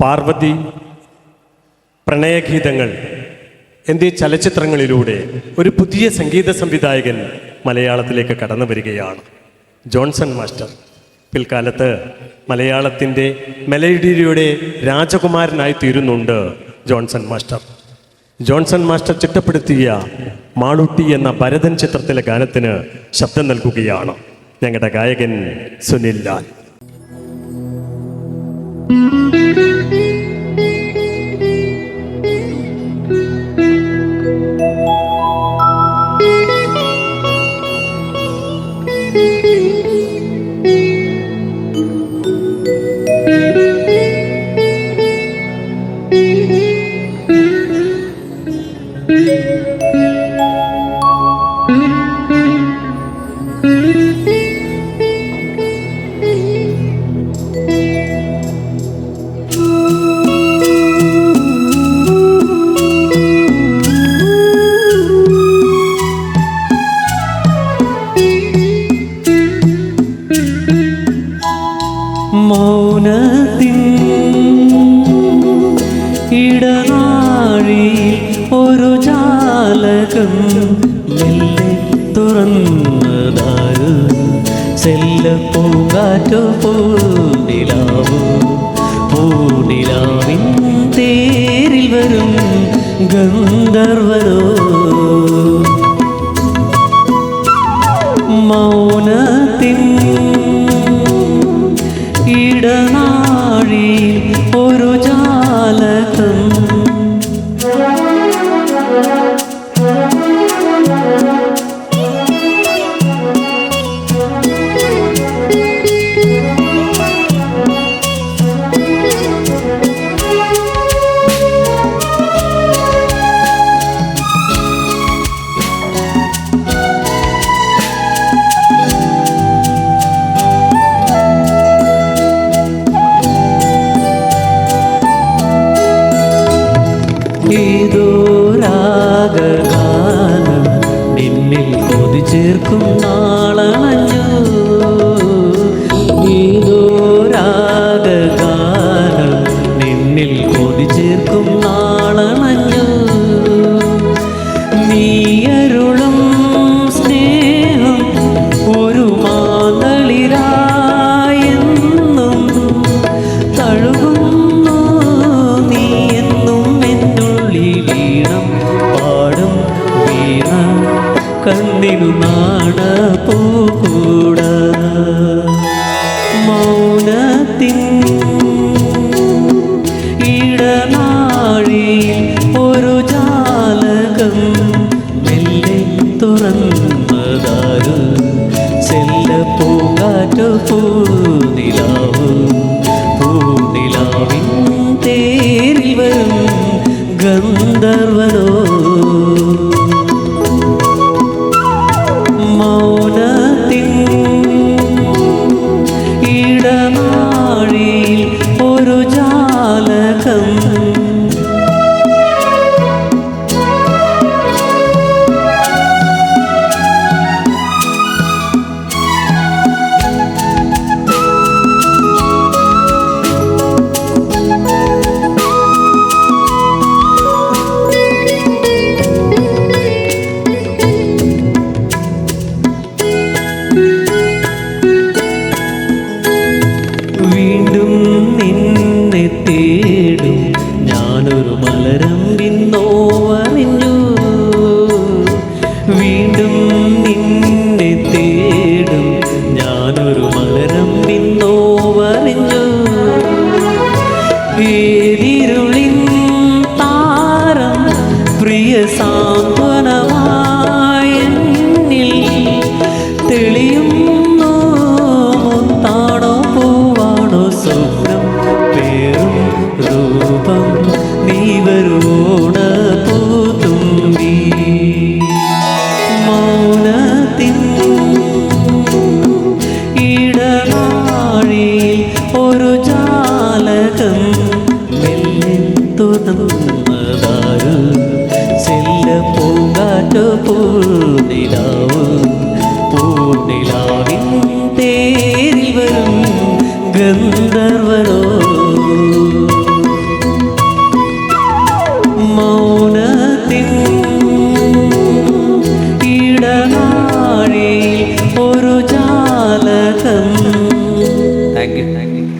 പാർവതി പ്രണയഗീതങ്ങൾ എന്നീ ചലച്ചിത്രങ്ങളിലൂടെ ഒരു പുതിയ സംഗീത സംവിധായകൻ മലയാളത്തിലേക്ക് കടന്നു വരികയാണ്. Johnson master. പിൽക്കാലത്ത് മലയാളത്തിന്റെ മെലഡിയുടെ രാജകുമാരനായി തീരുന്നുണ്ട് ജോൺസൺ മാസ്റ്റർ. ജോൺസൺ മാസ്റ്റർ ചിട്ടപ്പെടുത്തിയ മാളുട്ടി എന്ന ഭരതൻ ചിത്രത്തിലെ ഗാനത്തിന് ശബ്ദം നൽകുകയാണ് ഞങ്ങളുടെ ഗായകൻ സുനിൽ ലാൽ. മൗനത്തിൻ ഇടനാഴി ഒരു ജാലകം മെല്ലെ തുറന്നതാരു ചെല്ല പൂങ്കാറ്റോ പൂനിലാവോ പൂടിലാവിൻ തേരിൽ വരും ഗന്ധർവരോ ഏതോ രാഗഗാനം നിന്നിൽ കൊതി ചേർക്കും കണ്ണിനു പൂക്കൂട. മൗനത്തിൻ ഇടനാഴി ഒരു ജാലകം മെല്ലെ തുറന്നതാരു. ചെല്ല പൂങ്കാറ്റു പൂനിലാവു പൂനിലാവിൻ തേരിൽ വരും ഗന്ധർവനോ aqui. തുറന്നതാരു ചെല്ല പൂങ്കാറ്റു പൂനിലാവ്